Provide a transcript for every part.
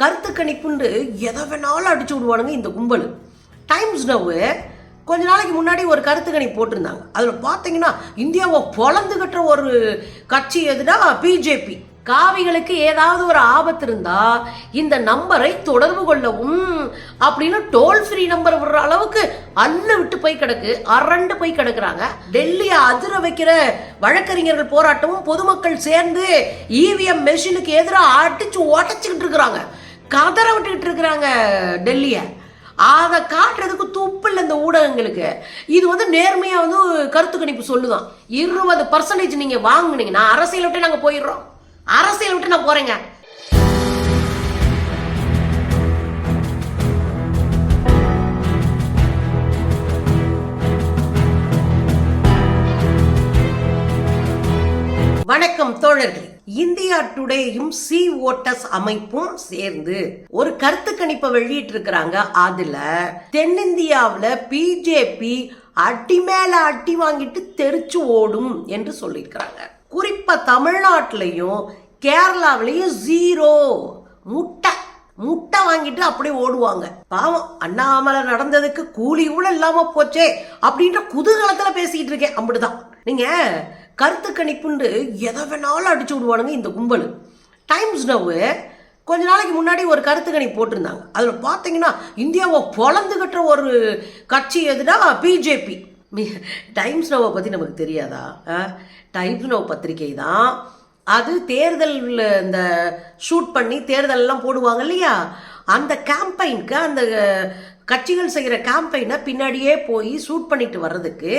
கருத்து கணிப்புண்டு எதை வேணாலும் அடிச்சு விடுவானுங்க இந்த கும்பல். டைம்ஸ் நவ்வு கொஞ்ச நாளைக்கு முன்னாடி ஒரு கருத்து கணிப்பு போட்டிருந்தாங்க. அதில் பார்த்தீங்கன்னா இந்தியாவை பொழந்து கட்டுற ஒரு கட்சி எதுனா பிஜேபி. காவிகளுக்கு ஏதாவது ஒரு ஆபத்து இருந்தா இந்த நம்பரை தொடர்பு கொள்ளவும் அப்படின்னு டோல் ஃப்ரீ நம்பர் விடுற அளவுக்கு அல்ல விட்டு போய் கிடக்கு அரண்டு போய் கிடக்குறாங்க. டெல்லியை அதிர வைக்கிற வழக்கறிஞர்கள் போராட்டமும் பொதுமக்கள் சேர்ந்து இவிஎம் மெஷினுக்கு எதிராக அடிச்சு உடச்சிக்கிட்டு இருக்கிறாங்க. கதற விட்டுக்கிட்டு இருக்கிறாங்க டெல்லியை. அதை காட்டுறதுக்கு துப்பு இல்லை இந்த ஊடகங்களுக்கு. இது வந்து நேர்மையாக வந்து கருத்து கணிப்பு சொல்லுதான். இருபது பர்சன்டேஜ் நீங்கள் வாங்குனீங்கன்னா அரசியல் விட்டு நாங்கள் போயிடுறோம். அரசியல் விட்டு நான் போகிறேங்க வணக்கம் தோழர்களே. இந்தியா டுடேயும் சி ஓட்டஸ் அமைப்பும் சேர்ந்து ஒரு கருத்து கணிப்பை வெளியிட்டு இருக்கிறாங்க அதுல தென்னிந்தியாவில் பிஜேபி அடி மேல அட்டி வாங்கிட்டு தெரிச்சு ஓடும் என்று சொல்லியிருக்கிறாங்க. குறிப்பா தமிழ்நாட்டிலையும் கேரளாவிலையும் ஜீரோ முட்டை முட்டை வாங்கிட்டு அப்படியே ஓடுவாங்க. பாவம் அண்ணாமலை நடந்ததுக்கு கூலி கூட இல்லாம போச்சே அப்படின்ற குதூகலத்துல பேசிக்கிட்டு இருக்கேன். அப்படிதான். நீங்க கருத்து கணிப்புண்டு எதை வேணாலும் அடிச்சு விடுவானுங்க இந்த கும்பல். டைம்ஸ் நவ்வு கொஞ்ச நாளைக்கு முன்னாடி ஒரு கருத்து கணிப்பு போட்டிருந்தாங்க. அதில் பார்த்தீங்கன்னா இந்தியாவை பொழந்து கட்டுற ஒரு கட்சி எதுனா பிஜேபி. டைம்ஸ் நோவை பற்றி நமக்கு தெரியாதா? டைம்ஸ் நோவ் பத்திரிகை தான். அது தேர்தலில் இந்த ஷூட் பண்ணி தேர்தலெல்லாம் போடுவாங்க இல்லையா? அந்த கேம்பெயினுக்கு அந்த கட்சிகள் செய்கிற கேம்பெயினை பின்னாடியே போய் ஷூட் பண்ணிட்டு வர்றதுக்கு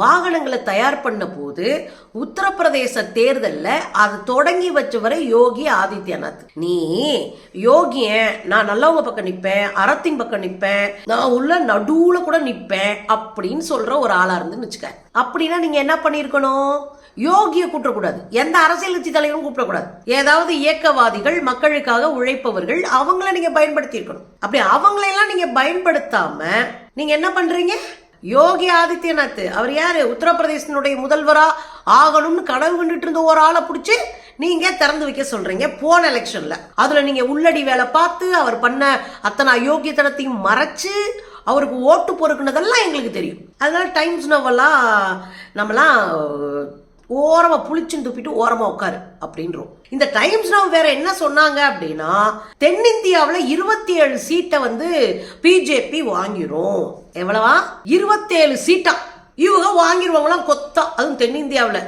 வாகனங்களை தயார் பண்ண போது உத்தரப்பிரதேச தேர்தலில் அது தொடங்கி வச்சவரை யோகி ஆதித்யநாத். நீ யோகிய நான் நல்லவங்க பக்கம் நிற்பேன் அறத்தின் பக்கம் நிற்பேன் நான் உள்ள நடுவுல கூட நிற்பேன் அப்படின்னு சொல்ற ஒரு ஆளா இருந்துன்னு வச்சுக்க அப்படின்னா நீங்க என்ன பண்ணியிருக்கணும்? யோகியை கூப்பிடக்கூடாது. எந்த அரசியல் கட்சி தலைவரும் கூப்பிடக்கூடாது. ஏதாவது இயக்கவாதிகள் மக்களுக்காக உழைப்பவர்கள் அவங்கள நீங்க பயன்படுத்தி இருக்கணும் அப்படி அவங்களையெல்லாம் நீங்க பயன்படுத்தாம நீங்க என்ன பண்றீங்க? யோகி ஆதித்யநாத். அவர் யார்? உத்தரப்பிரதேசனுடைய முதல்வரா ஆகணும்னு கனவு கண்டுட்டு இருந்த ஒரு ஆளை பிடிச்சி நீங்க திறந்து வைக்க சொல்றீங்க போன எலெக்ஷன்ல. அதுல நீங்க உள்ளடி வேலை பார்த்து அவர் பண்ண அத்தனை அயோக்கியத்தனத்தையும் மறைச்சு அவருக்கு ஓட்டு பொறுக்குனதெல்லாம் எங்களுக்கு தெரியும். அதனால டைம்ஸ் நோவெல்லாம் நம்மலாம் ஓரமா புளிச்சுன்னு துப்பிட்டு ஓரமா உட்காரு அப்படின்றோம். இந்த டைம்ஸ் நாம் வேற என்ன சொன்னாங்க அப்படின்னா தென்னிந்தியாவில் இருபத்தி ஏழு சீட்டை வந்து பிஜேபி வாங்கிரும். எவ்வளவா? இருபத்தேழு சீட்டா. இவங்க வாங்கிடுவாங்களாம் கொத்தா. அதுவும் தென்னிந்தியாவில்.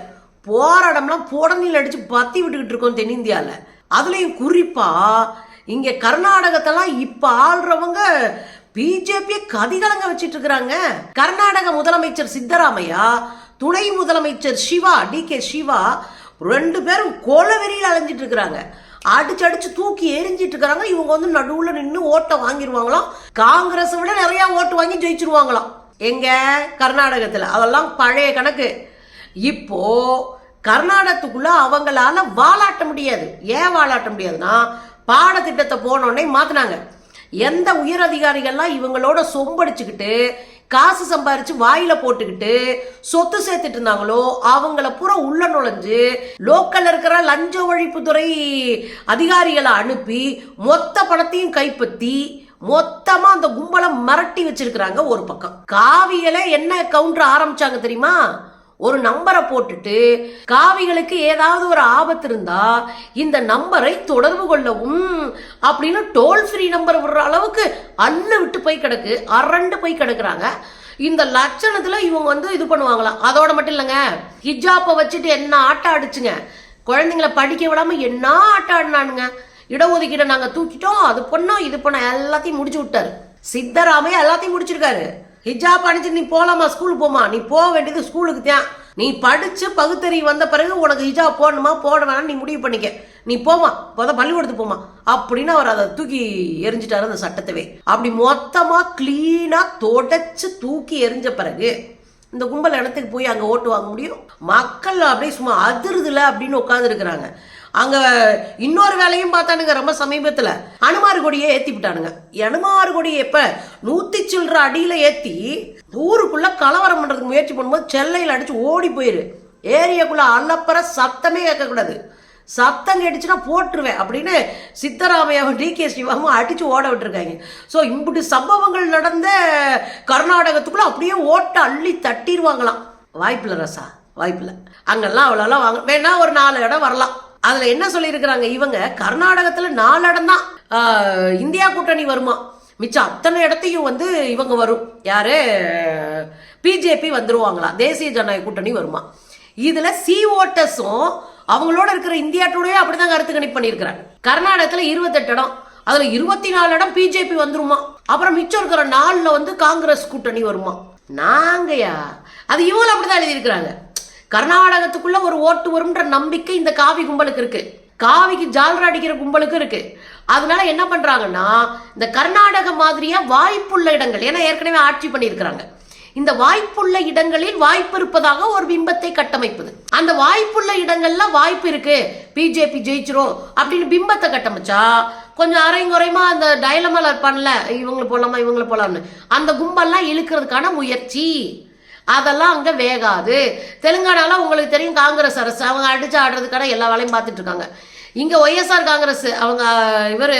போராடம்லாம் புடனில் அடிச்சு பத்தி விட்டுக்கிட்டு இருக்கோம் தென்னிந்தியாவில் அதுலேயும் குறிப்பா இங்கே கர்நாடகத்தெல்லாம் இப்போ ஆள்றவங்க பிஜேபியை கதிகலங்க வச்சிட்டு இருக்கிறாங்க. கர்நாடக முதலமைச்சர் சித்தராமையா துணை முதலமைச்சர் சிவா டி கே சிவா ரெண்டு பேரும் கோலவெறியில் அலைஞ்சிட்டு இருக்கிறாங்க. அடிச்சு அடிச்சு தூக்கி எரிஞ்சிட்டு இருக்கிறாங்க. இவங்க வந்து நடுவுல நின்று ஓட்டை வாங்கிடுவாங்களாம் காங்கிரஸை விட நிறைய ஓட்டு வாங்கி ஜெயிச்சிருவாங்களாம். எங்க? கர்நாடகத்தில். அதெல்லாம் பழைய கணக்கு. இப்போ கர்நாடகத்துக்குள்ள அவங்களால வாலாட்ட முடியாது. ஏன் வாலாட்ட முடியாதுன்னா பாடத்திட்டத்தை போனோடனே மாத்தினாங்க. எந்த உயர் அதிகாரிகள்லாம் இவங்களோட சொம்படிச்சுக்கிட்டு காசு சம்பாரிச்சு வாயில போட்டுக்கிட்டு சொத்து சேர்த்துட்டு இருந்தாங்களோ அவங்கள பூரா உள்ள நுழைஞ்சு லோக்கல்ல இருக்கிற லஞ்ச ஒழிப்புத்துறை அதிகாரிகளை அனுப்பி மொத்த பணத்தையும் கைப்பற்றி மொத்தமா அந்த கும்பலை மிரட்டி வச்சிருக்கிறாங்க ஒரு பக்கம். காவியல என்ன கவுண்டர் ஆரம்பிச்சாங்க தெரியுமா? ஒரு நம்பரை போட்டுட்டு காவிகளுக்கு ஏதாவது ஒரு ஆபத்து இருந்தா இந்த நம்பரை தொடர்பு கொள்ளவும் அப்படின்னு டோல் ஃப்ரீ நம்பர் விடுற அளவுக்கு அல்ல விட்டு போய் கிடக்கு அரண்டு போய் கிடக்குறாங்க. இந்த லட்சணத்துல இவங்க வந்து இது பண்ணுவாங்களாம் அதோட மட்டும் இல்லைங்க. ஹிஜாப்பை வச்சுட்டு என்ன ஆட்டம் அடிச்சுங்க குழந்தைங்கள படிக்க விடாம என்ன ஆட்டம் ஆடினானுங்க? இடஒதுக்கீடை நாங்கள் தூக்கிட்டோம் அது பண்ணோம் இது பண்ணோம் எல்லாத்தையும் முடிச்சு விட்டாரு. சித்தராமையா எல்லாத்தையும் முடிச்சிருக்காரு. ஹிஜாப் அணிஞ்சு நீ போகலாமா ஸ்கூலுக்கு போமா? நீ போக வேண்டியது ஸ்கூலுக்கு தான். நீ படிச்சு பகுத்தறிவு வந்த பிறகு உனக்கு ஹிஜாப் போடணுமா போட வேணாம் நீ முடிவு பண்ணிக்க. நீ போமா முத பள்ளிக்கூடத்துக்கு போமா. அப்படின்னு அவர் அதை தூக்கி எரிஞ்சிட்டாரு அந்த சட்டத்தவே. அப்படி மொத்தமாக கிளீனாக தொடச்சு தூக்கி எரிஞ்ச பிறகு இந்த கும்பல் இடத்துக்கு போய் அங்கே ஓட்டு வாங்க முடியும்? மக்கள் அப்படியே சும்மா அதிருதுல அப்படின்னு உட்காந்துருக்குறாங்க அங்கே இன்னொரு வேலையும் பார்த்தானுங்க ரொம்ப சமீபத்தில். அனுமார் கொடியை ஏற்றி விட்டானுங்க. அனுமார் கொடியை எப்போ? நூற்றி சில்லற அடியில் ஏற்றி ஊருக்குள்ளே கலவரம் பண்ணுறதுக்கு முயற்சி பண்ணும்போது செல்லையில் அடித்து ஓடி போயிரு. ஏரியாக்குள்ளே அலப்பற சத்தமே கேட்கக்கூடாது. சத்தம் கேட்டுச்சுன்னா போட்டுருவேன் அப்படின்னு சித்தராமையாவும் டி. கே. சிவாவும் அடித்து ஓட விட்டுருக்காங்க. ஸோ இப்படி சம்பவங்கள் நடந்த கர்நாடகத்துக்குள்ளே அப்படியே ஓட்ட அள்ளி தட்டிடுவாங்களாம் வாய்ப்பில்லை ரசா வாய்ப்பில்லை. அங்கெல்லாம் அவ்வளோலாம் வாங்க வேணா ஒரு நாலு இடம் வரலாம். அதில் என்ன சொல்லியிருக்கிறாங்க? இவங்க கர்நாடகத்தில் நாலடம் தான் இந்தியா கூட்டணி வருமா? மிச்சம் அத்தனை இடத்தையும் வந்து இவங்க வரும். யாரு? பிஜேபி வந்துருவாங்களா? தேசிய ஜனநாயக கூட்டணி வருமா? இதுல சி ஓட்டர்ஸும் அவங்களோட இருக்கிற இந்தியா டுடே அப்படிதான் கருத்து கணிப்பு பண்ணியிருக்கிறாங்க. கர்நாடகத்துல இருபத்தெட்டு இடம். அதுல இருபத்தி நாலு இடம் பிஜேபி வந்துருமா? அப்புறம் மிச்சம் இருக்கிற நாலுல வந்து காங்கிரஸ் கூட்டணி வருமா? நாங்கயா? அது இவங்க அப்படிதான் எழுதியிருக்கிறாங்க. கர்நாடகத்துக்குள்ள ஒரு ஓட்டு வரும்ன்ற நம்பிக்கை இந்த காவி கும்பலுக்கு இருக்கு. காவிக்கு ஜால்ரா அடிக்கிற கும்பலுக்கு இருக்கு. அதனால என்ன பண்றாங்கன்னா இந்த கர்நாடக மாதிரியா வாய்ப்புள்ள இடங்கள் ஏன்னா ஏற்கனவே ஆட்சி பண்ணியிருக்கிறாங்க. இந்த வாய்ப்புள்ள இடங்களில் வாய்ப்பு இருப்பதாக ஒரு பிம்பத்தை கட்டமைப்பது. அந்த வாய்ப்புள்ள இடங்கள்ல வாய்ப்பு இருக்கு. பிஜேபி ஜெயிச்சிரும் அப்படின்னு பிம்பத்தை கட்டமைச்சா கொஞ்சம் அரைங்குறைமா அந்த டைலமால இருப்பான்ல இவங்களை போலாமா இவங்களை போலாம்னு. அந்த கும்பல்லாம் இழுக்கிறதுக்கான முயற்சி. அதெல்லாம் அங்கே வேகாது. தெலுங்கானாலாம் உங்களுக்கு தெரியும் காங்கிரஸ் அரசு. அவங்க அடிச்சு ஆடுறதுக்கான எல்லா வேலையும் பார்த்துட்டு இருக்காங்க. இங்கே ஒய்எஸ்ஆர் காங்கிரஸ் அவங்க இவர்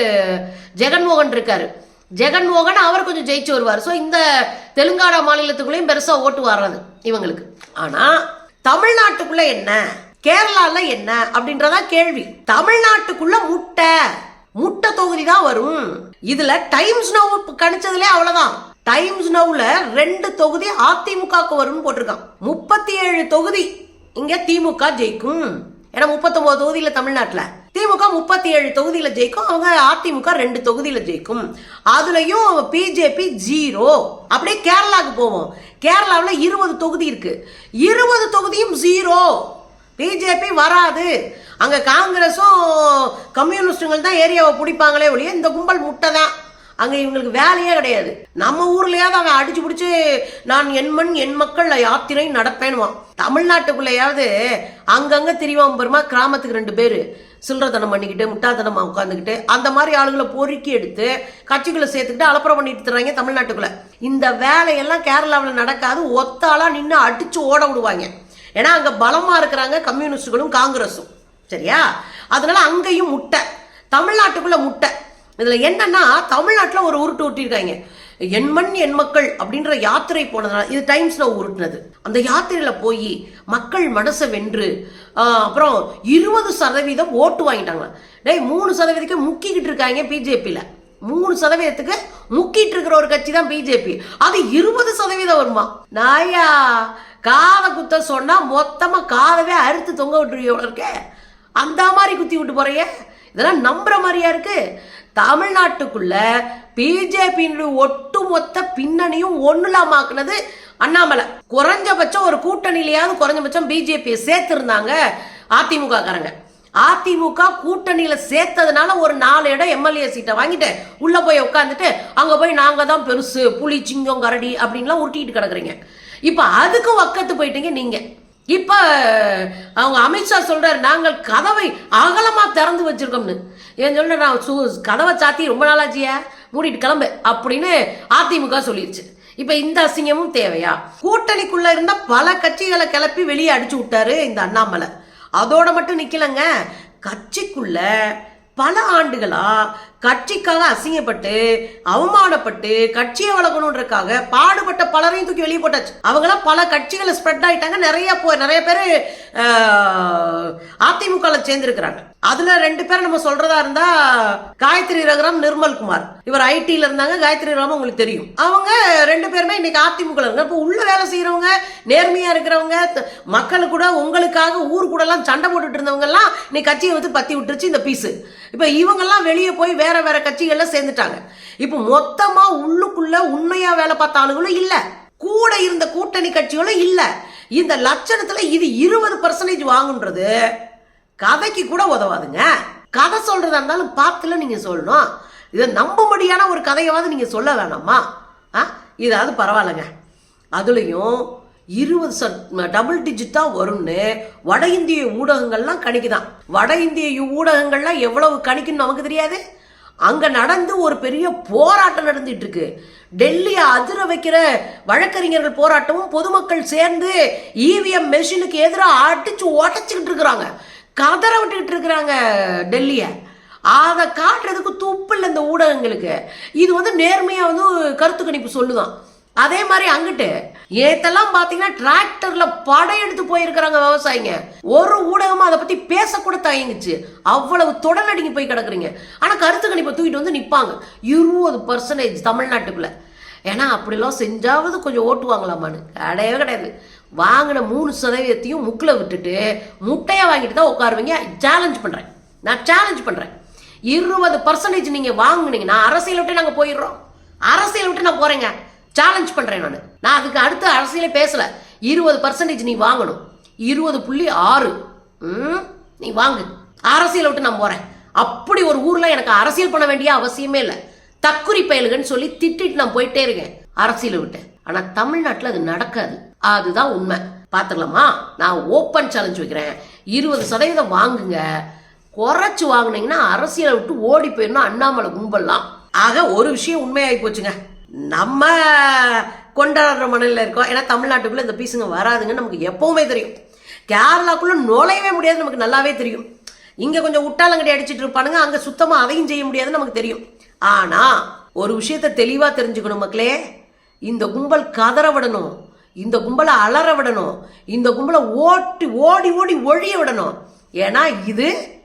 ஜெகன்மோகன் இருக்காரு. ஜெகன்மோகன் அவர் கொஞ்சம் ஜெயிச்சு வருவார். ஸோ இந்த தெலுங்கானா மாநிலத்துக்குள்ளேயும் பெருசாக ஓட்டு வர்றது இவங்களுக்கு. ஆனால் தமிழ்நாட்டுக்குள்ள என்ன? கேரளால என்ன? அப்படின்றதா கேள்வி. தமிழ்நாட்டுக்குள்ள முட்டை. முட்டை தொகுதி தான் வரும். இதுல டைம்ஸ் நோ கணிச்சதுலே அவ்வளவுதான். டைம்ஸ் நவுல ரெண்டு தொகுதி அதிமுகவுக்கு வரும்னு போட்டிருக்கான். முப்பத்தி ஏழு தொகுதி இங்க திமுக ஜெயிக்கும். ஏன்னா முப்பத்தொன்பது தொகுதியில தமிழ்நாட்டுல. திமுக முப்பத்தி ஏழு தொகுதியில ஜெயிக்கும். அவங்க அதிமுக ரெண்டு தொகுதியில ஜெயிக்கும். அதுலயும் பிஜேபி ஜீரோ அப்படியே கேரளாக்கு போவோம். கேரளாவில் இருபது தொகுதி இருக்கு. இருபது தொகுதியும் ஜீரோ பிஜேபி வராது. அங்க காங்கிரஸும் கம்யூனிஸ்டுங்கள் தான் ஏரியாவை பிடிப்பாங்களே ஒழிய இந்த கும்பல் முட்டை தான். அங்கே இவங்களுக்கு வேலையே கிடையாது. நம்ம ஊர்லயாவது அவன் அடிச்சு பிடிச்சி நான் என் மண் என் மக்கள் யாத்திரை நடப்பேன்வான் தமிழ்நாட்டுக்குள்ளேயாவது அங்கங்க திரிவான் பெருமா கிராமத்துக்கு ரெண்டு பேர் சில்லறத்தனம் பண்ணிக்கிட்டு முட்டாதனமாக உட்காந்துக்கிட்டு அந்த மாதிரி ஆளுகளை பொறுக்கி எடுத்து கட்சிகளை சேர்த்துக்கிட்டு அலப்புறம் பண்ணிட்டு தர்றாங்க தமிழ்நாட்டுக்குள்ள. இந்த வேலையெல்லாம் கேரளாவில் நடக்காது ஒத்தாளாக நின்று அடிச்சு ஓட விடுவாங்க. ஏன்னா அங்கே பலமாக இருக்கிறாங்க கம்யூனிஸ்டுகளும் காங்கிரஸும். சரியா? அதனால அங்கேயும் முட்டை. தமிழ்நாட்டுக்குள்ள முட்டை. இதில் என்னன்னா தமிழ்நாட்டில் ஒரு உருட்டு ஊட்டியிருக்காங்க என் மண் என் மக்கள் அப்படின்ற யாத்திரை போனதுனால இது டைம்ஸ்ல உருட்டுனது. அந்த யாத்திரையில போய் மக்கள் மனசை வென்று அப்புறம் இருபது சதவீதம் ஓட்டு வாங்கிட்டாங்க. டேய் மூணு சதவீதத்துக்கு முக்கிக்கிட்டு இருக்காங்க பிஜேபியில. மூணு சதவீதத்துக்கு முக்கிட்டு இருக்கிற ஒரு கட்சி தான் பிஜேபி. அது இருபது சதவீதம் வருமா? நாயா காதை குத்த சொன்னா மொத்தமா காதவே அறுத்து தொங்க விட்டுருக்கே அந்த மாதிரி குத்தி விட்டு போறையே. இதெல்லாம் நம்புற மாதிரியா இருக்கு? தமிழ்நாட்டுக்குள்ள பிஜேபியினுடைய ஒட்டுமொத்த பின்னணியும் ஒண்ணுலாமாக்குனது அண்ணாமலை. குறைஞ்சபட்சம் ஒரு கூட்டணியிலையாவது குறைஞ்சபட்சம் பிஜேபியை சேர்த்திருந்தாங்க அதிமுக காரங்க அதிமுக கூட்டணியில சேர்த்ததுனால ஒரு நாலு இடம் எம்எல்ஏ சீட்டை வாங்கிட்டு உள்ள போய் உட்காந்துட்டு அங்க போய் நாங்க தான் பெருசு புலி சிங்கம் கரடி அப்படின்லாம் உருட்டிட்டு கிடக்குறீங்க. இப்ப அதுக்கு வக்கத்து போயிட்டீங்க நீங்க. இப்போ அவங்க அமித்ஷா சொல்கிறார் நாங்கள் கதவை அகலமாக திறந்து வச்சிருக்கோம்னு. ஏன் சொல்ல நான் சு- கதவை சாத்தி ரொம்ப நாளாச்சியா மூடிட்டு கிளம்பு அப்படின்னு அதிமுக சொல்லிருச்சு. இப்போ இந்த அசிங்கமும் தேவையா? கூட்டணிக்குள்ளே இருந்த பல கட்சிகளை கிளப்பி வெளியே அடிச்சு விட்டாரு இந்த அண்ணாமலை. அதோட மட்டும் நிற்கலைங்க கட்சிக்குள்ள பல ஆண்டுகளாக கட்சிக்காக அசிங்கப்பட்டு அவமானப்பட்டு கட்சியை வளர்க்கணுன்றக்காக பாடுபட்ட பலரையும் தூக்கி வெளியே போட்டாச்சு. அவங்களாம் பல கட்சிகளை ஸ்ப்ரெட் ஆயிட்டாங்க. நிறைய போ நிறைய பேர் அதிமுகவில் சேர்ந்துருக்கிறாங்க. அதுல ரெண்டு பேரும் நம்ம சொல்றதா இருந்தா காயத்ரி ரகுராம் நிர்மல் குமார். இவர் ஐடில இருந்தாங்க. காயத்ரி ரகுராம் உங்களுக்கு தெரியும். அவங்க ரெண்டு பேருமே இன்னைக்கு அதிமுக இருக்காங்க. இப்போ உள்ள வேலை செய்யறவங்க நேர்மையா இருக்கிறவங்க மக்கள் கூட உங்களுக்காக ஊர் கூட எல்லாம் சண்டை போட்டுட்டு இருந்தவங்க எல்லாம் இன்னைக்கு கட்சியை வந்து பத்தி விட்டுருச்சு இந்த பீஸ். இப்போ இவங்கெல்லாம் வெளியே போய் வேற வேற கட்சிகள்ல சேர்ந்துட்டாங்க. இப்போ மொத்தமா உள்ளுக்குள்ள உண்மையா வேலை பார்த்த ஆளுகளும் இல்ல. கூட இருந்த கூட்டணி கட்சிகளும் இல்ல. இந்த லட்சணத்துல இது இருபது பர்சன்டேஜ் வாங்குன்றது கதைக்கு கூட உதவாதுங்க. கதை சொல்றதா இருந்தாலும் பார்த்துல நீங்க சொல்லணும். இதை நம்பும்படியான ஒரு கதையாவது நீங்க சொல்ல வேணாமா? ஆ? இதாவது பரவாயில்லைங்க. அதுலயும் இருபது சட் டபுள் டிஜிட் தான் வரும்னு வட இந்திய ஊடகங்கள்லாம் கணிக்குதான். வட இந்திய ஊடகங்கள்லாம் எவ்வளவு கணிக்குன்னு நமக்கு தெரியாது? அங்கே நடந்து ஒரு பெரிய போராட்டம் நடந்துட்டு இருக்கு டெல்லியை அதிர வைக்கிற வழக்கறிஞர்கள் போராட்டமும் பொதுமக்கள் சேர்ந்து இவிஎம் மெஷினுக்கு எதிராக அடிச்சு உடச்சிக்கிட்டு இருக்கிறாங்க. கதற விட்டுக்கிட்டு இருக்கிறாங்க டெல்லியை. அதை காட்டுறதுக்கு துப்பு இல்லை இந்த ஊடகங்களுக்கு. இது வந்து நேர்மையாக வந்து கருத்து கணிப்பு சொல்லுதான். அதே மாதிரி அங்கிட்டு ஏத்தெல்லாம் பாத்தீங்கன்னா டிராக்டர்ல படையெடுத்து போயிருக்கிறாங்க விவசாயிங்க. ஒரு ஊடகமும் அதை பத்தி பேசக்கூட தயங்குச்சு. அவ்வளவு தொடர்நடுங்கி போய் கிடக்குறீங்க. ஆனா கருத்து கணிப்பை தூக்கிட்டு வந்து நிப்பாங்க. இருபது பர்சன்டேஜ் தமிழ்நாட்டுக்குள்ள. ஏன்னா அப்படிலாம் செஞ்சாவது கொஞ்சம் ஓட்டுவாங்களாமான்னு கிடையவே கிடையாது. வாங்கின மூணு சதவீதத்தையும் முக்கில் விட்டுட்டு முட்டையை வாங்கிட்டு தான் உட்காருவீங்க. சேலஞ்ச் பண்ணுறேன் நான் சேலஞ்ச் பண்ணுறேன் இருபது பர்சன்டேஜ் நீங்கள் வாங்குனீங்கன்னா அரசியல் விட்டு நாங்கள் போயிடுறோம். அரசியல் விட்டு நான் போகிறேங்க சேலஞ்ச் பண்ணுறேன் நான். நான் அதுக்கு அடுத்த அரசியலே பேசலை. இருபது பர்சன்டேஜ் நீ வாங்கணும். இருபது புள்ளி ஆறு. ம்? நீ வாங்கு. அரசியலை விட்டு நான் போகிறேன் அப்படி ஒரு ஊரில் எனக்கு அரசியல் பண்ண வேண்டிய அவசியமே இல்லை. தக்குரி பயலுகன்னு சொல்லி திட்டிட்டு நான் போயிட்டே இருக்கேன். அரசியலை விட்டு. ஆனால் தமிழ்நாட்டில் அது நடக்காது. அதுதான் உண்மை. பார்த்துக்கலாமா நான் ஓப்பன் சேலஞ்ச் வைக்கிறேன். இருபது சதவீதம் வாங்குங்க. குறைச்சி வாங்குனீங்கன்னா அரசியலை விட்டு ஓடி போயிடணும். அண்ணாமலை கும்பல்லாம். ஆக ஒரு விஷயம் உண்மையாகி போச்சுங்க. நம்ம கொண்டாடுற மணலில் இருக்கோம். ஏன்னா தமிழ்நாட்டுக்குள்ளே இந்த பீஸுங்க வராதுங்கன்னு நமக்கு எப்போவுமே தெரியும். கேரளாக்குள்ளே நுழையவே முடியாது நமக்கு நல்லாவே தெரியும். இங்கே கொஞ்சம் உட்டாலங்கடி அடிச்சிட்டு இருப்பானுங்க. அங்கே சுத்தமாக அதையும் செய்ய முடியாதுன்னு நமக்கு தெரியும். ஆனால் ஒரு விஷயத்த தெளிவாக தெரிஞ்சுக்கணும் மக்களே. இந்த கும்பல் கதற விடணும். இந்த கும்பலை அலற விடணும். இந்த கும்பலை ஓட்டி ஓடி ஓடி ஒழிய விடணும். ஏன்னா இது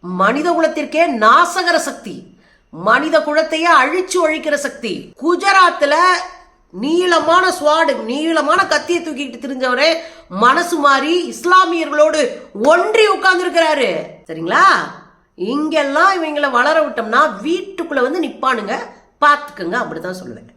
மனித குலத்திற்கே நாசகர சக்தி. மனித குலத்தையே அழிச்சு ஒழிக்கிற சக்தி. குஜராத்தில் நீளமான ஸ்வாடு நீளமான கத்தியை தூக்கிட்டு திரிஞ்சவரே மனசு மாறி இஸ்லாமியர்களோடு ஒன்றி உட்கார்ந்துருக்கிறாரு. சரிங்களா? இங்கெல்லாம் இவங்களை வளர விட்டோம்னா வீட்டுக்குள்ள வந்து நிப்பானுங்க. பார்த்துக்குங்க அப்படிதான் சொல்லுவேன்.